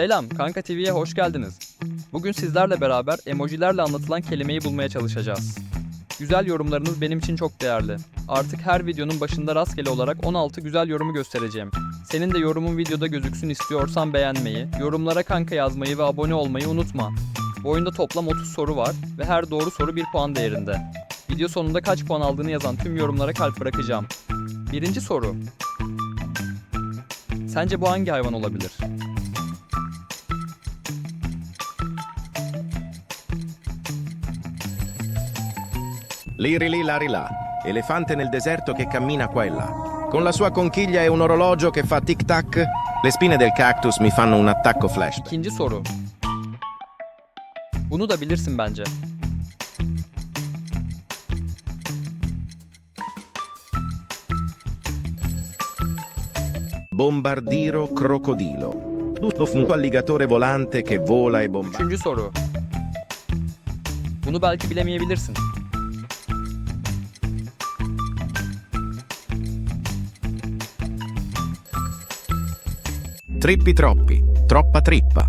Selam, Kanka TV'ye hoş geldiniz. Bugün sizlerle beraber emojilerle anlatılan kelimeyi bulmaya çalışacağız. Güzel yorumlarınız benim için çok değerli. Artık her videonun başında rastgele olarak 16 güzel yorumu göstereceğim. Senin de yorumun videoda gözüksün istiyorsan beğenmeyi, yorumlara kanka yazmayı ve abone olmayı unutma. Bu oyunda toplam 30 soru var ve her doğru soru 1 puan değerinde. Video sonunda kaç puan aldığını yazan tüm yorumlara kalp bırakacağım. Birinci soru. Sence bu hangi hayvan olabilir? Liri lì lari là, elefante nel deserto che cammina qua e là. Con la sua conchiglia e un orologio che fa tic tac, le spine del cactus mi fanno un attacco flash. İkinci soru. Bunu da bilirsin bence. Bombardiro crocodilo. Tutto un alligatore volante che vola e bomba. Üçüncü soru. Bunu belki bilemeyebilirsin. Trippi troppi, troppa trippa.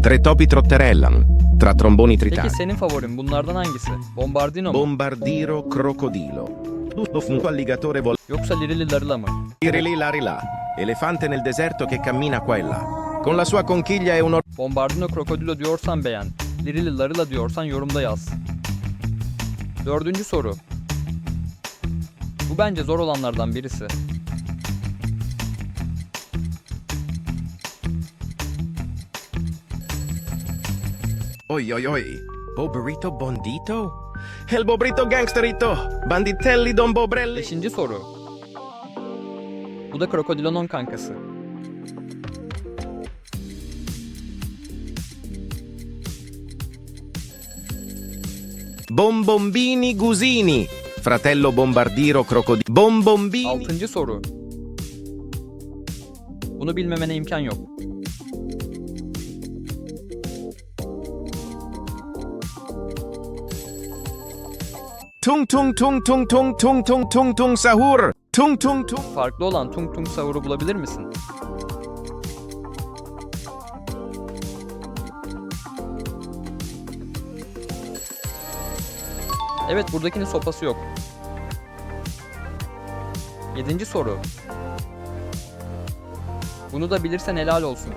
Tre topi trotterellano, tra tromboni Peki tritanti. senin favorin bunlardan hangisi? Bombardino mu? Bombardiro crocodilo. Tutto un alligatore volante. Yoksa Lirili Larila mı? Liri lì lari là, elefante nel deserto che cammina qua e là. Con la sua conchiglia e un. Bombardino krokodilo diyorsan beğen. Lirili Larila diyorsan yorumda yaz. Dördüncü soru. Bu bence zor olanlardan birisi. Oi oi oi. Bobrito bondito? El bobrito gangsterito. Banditelli don bobrelli. Beşinci soru. Bu da krokodilonun kankası. Bombombini gusini. Fratello bombardiro crocodilo. Bombombini. Altıncı soru. Bunu bilmemene imkan yok. Tung tung tung tung tung tung tung tung tung sahur. Tung tung tung. Farklı olan Tung Tung Sahur'u bulabilir misin? Evet buradakinin sopası yok. Yedinci soru. Bunu da bilirsen helal olsun.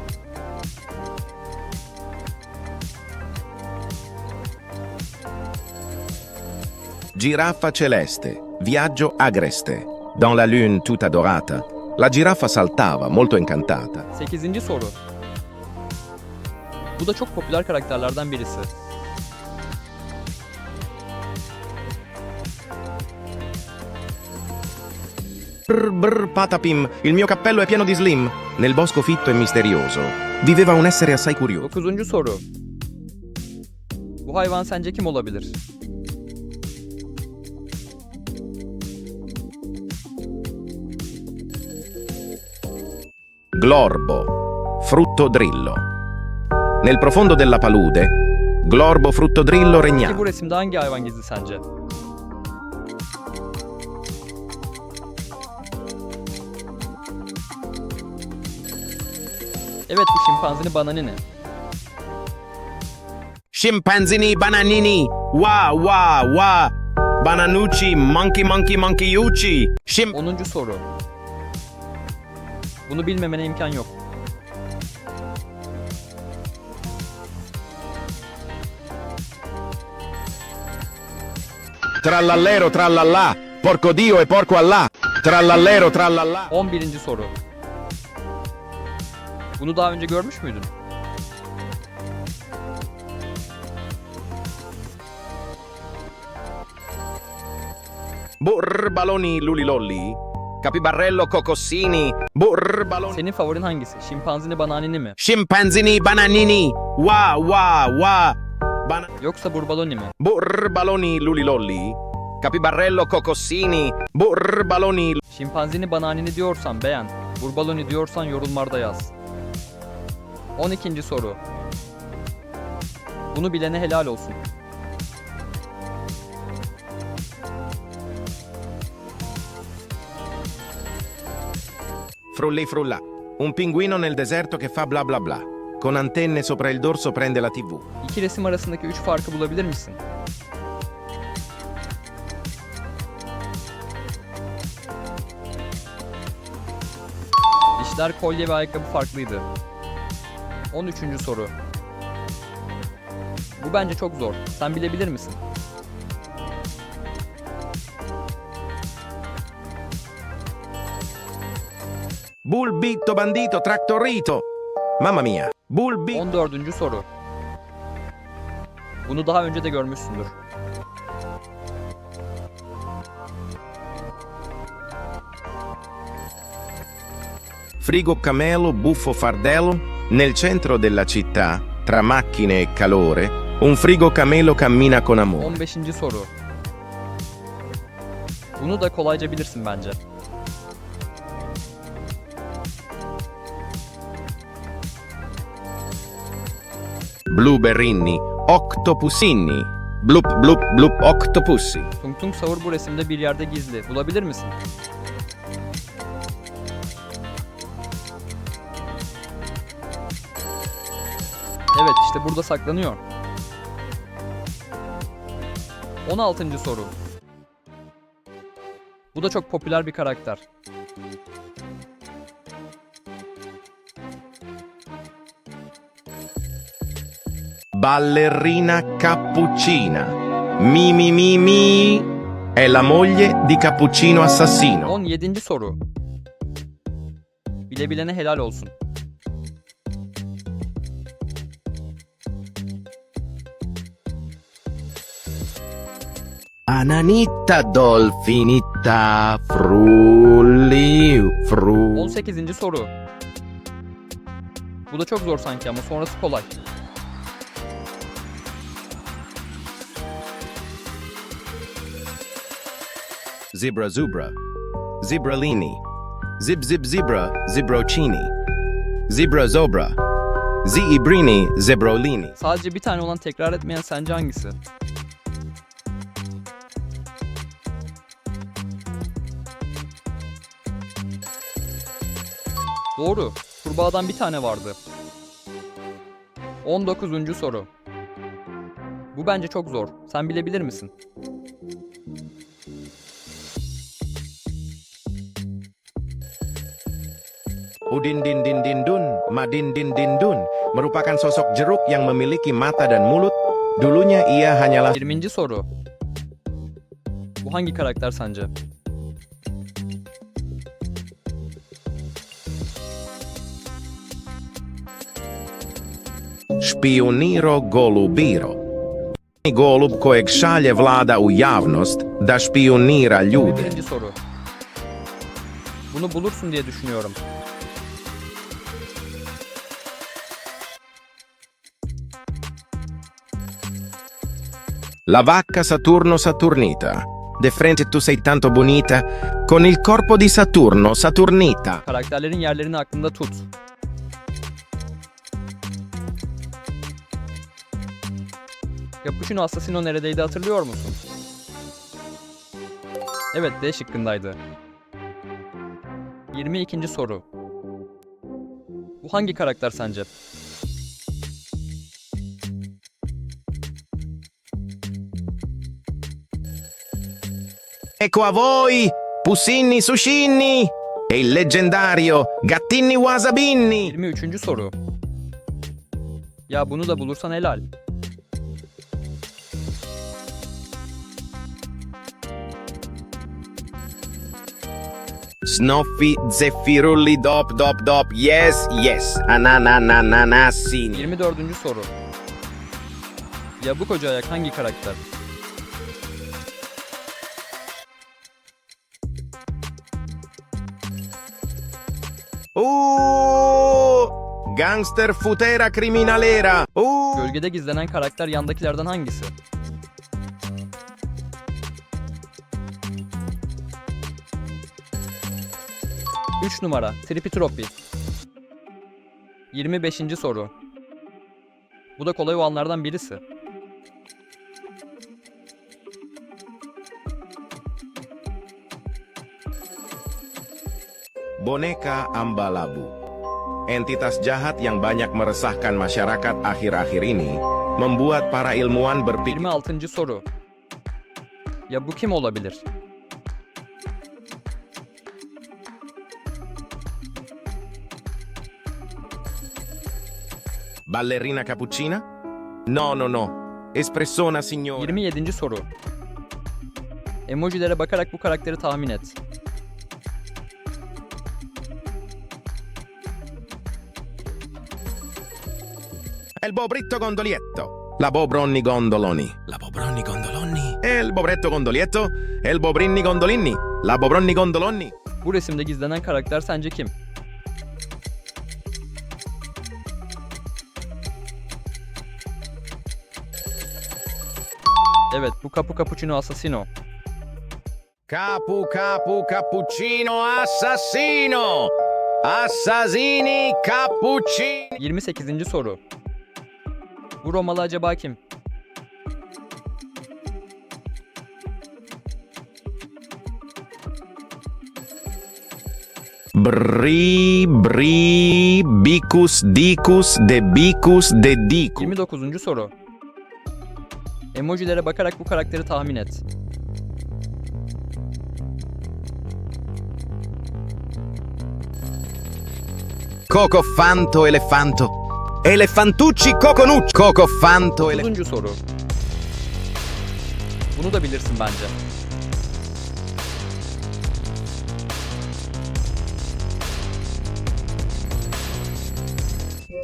Giraffa celeste. Viaggio agreste. Dans la lune tutta dorata. La giraffa saltava, molto incantata. Sekizinci soru. Bu da çok popüler karakterlerden birisi. Brr brr patapim, il mio cappello è pieno di slim. Nel bosco fitto e misterioso viveva un essere assai curioso. Dokuzuncu soru. Bu hayvan sence kim olabilir? Glorbo, frutto drillo. Nel profondo della palude, Glorbo frutto drillo Peki regnava. bu resimde hangi hayvan gizli sence? Evet bu şimpanzini bananini. Scimpanzini bananini, wa wa wa. Bananucci, monkey monkey monkeyucci. Scim 10. soru. Bunu bilmemene imkan yok. Trallallero trallallà, porco Dio e porco Allah. Trallallero trallallà. 11. soru. Bunu daha önce görmüş müydün? Burr baloni lulilolli. Capibarello cocossini. Burr baloni. Senin favorin hangisi? Şimpanzini bananini mi? Scimpanzini bananini. Wa wa wa. Bana- Yoksa burbaloni mi? Burr baloni lulilolli. Capibarello cocossini. Burr baloni. Şimpanzini bananini diyorsan beğen. Burbaloni diyorsan yorumlarda yaz. 12. soru. Bunu bilene helal olsun. Frulli frulla. Un pinguino nel deserto che fa bla bla bla. con antenne sopra il dorso prende la TV. İki resim arasındaki üç farkı bulabilir misin? Dişler, kolye ve ayakkabı farklıydı. 13. soru. Bu bence çok zor. Sen bilebilir misin? Bulbitto bandito trattorito. Mamma mia. Bulbi... 14. soru. Bunu daha önce de görmüşsündür. Frigo camelo, buffo fardello. Nel centro della città, tra macchine e calore, un frigo camelo cammina con amore. 15. soru. Bunu da kolayca bilirsin bence. Blueberrini, octopusinni. Blup blup blup octopussi. Tung Tung Sahur bu resimde bir yerde gizli. Bulabilir misin? Evet işte burada saklanıyor. 16. soru. Bu da çok popüler bir karakter. Ballerina cappuccina. Mi mi mi mi. È la moglie di Cappuccino Assassino. 17. soru. Bilebilene helal olsun. Ananitta dolfinitta frulli fru. 18. soru. Bu da çok zor sanki ama sonrası kolay. Zebra zubra. Zebralini. Zib zib zebra zebrocini. Zebra zobra. Zibrini zebrolini. Sadece bir tane olan tekrar etmeyen sence hangisi? Doğru. Kurbağadan bir tane vardı. 19. soru. Bu bence çok zor. Sen bilebilir misin? Udin din din din dun, madin din din dun, merupakan sosok jeruk yang memiliki mata dan mulut. Dulunya ia hanyalah 20. soru. Bu hangi karakter sence? špioniro golubiro. Golub kojeg šalje vlada u javnost da špionira ljude. 21. soru. Bunu bulursun diye düşünüyorum. La vacca Saturno Saturnita. De frente tu sei tanto bonita, con il corpo di Saturno Saturnita. Karakterlerin yerlerini aklında tut. Cappuccino Assassino neredeydi hatırlıyor musun? Evet D şıkkındaydı. 22. soru. Bu hangi karakter sence? Ecco a voi, Pussinni Suscinni e il leggendario Gattinni Wasabinni. 23. soru. Ya bunu da bulursan helal. Snoffi Zeffirulli Dop Dop Dop Yes Yes Ananananassini 24. soru. Ya bu koca ayak hangi karakter? Uh Gangster futera criminalera Uh Gölgede gizlenen karakter yandakilerden hangisi? Üç numara Tripitropi 25. soru Bu da kolay olanlardan birisi. Boneca Ambalabu Entitas jahat yang banyak meresahkan masyarakat akhir-akhir ini membuat para ilmuwan berpikir 26. soru. Ya bu kim olabilir? ballerina cappuccina? No, no, no. Espressona signora. 27. soru. Emojilere bakarak bu karakteri tahmin et. İl bobritto gondolietto. La bobronni gondoloni. La bobronni gondoloni? İl bobretto gondolietto. İl bobrinni gondolini. La bobronni gondoloni. Bu resimde gizlenen karakter sence kim? Evet, bu Capu Cappuccino Assassino. Capu capu cappuccino assassino. Assassini cappuccini. 28. soru. Bu Romalı acaba kim? Bri bri bicus dicus de bicus de dicus. 29. soru. Emojilere bakarak bu karakteri tahmin et. Cocofanto elefanto. Elefantucci coconucci. Cocofanto ele... 30. soru. Bunu da bilirsin bence.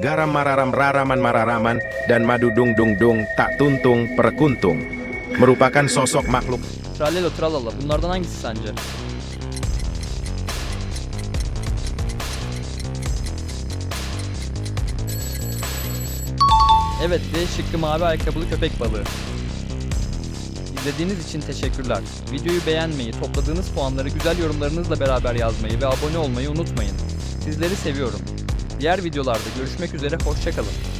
Garam mararam raraman mararaman dan madu dung dung dung tak tuntung perkuntung. Merupakan sosok makhluk Trallelo tralala bunlardan hangisi sence? Evet D şıkkı mavi ayakkabılı köpek balığı. İzlediğiniz için teşekkürler. Videoyu beğenmeyi, topladığınız puanları güzel yorumlarınızla beraber yazmayı ve abone olmayı unutmayın. Sizleri seviyorum. Diğer videolarda görüşmek üzere, hoşçakalın.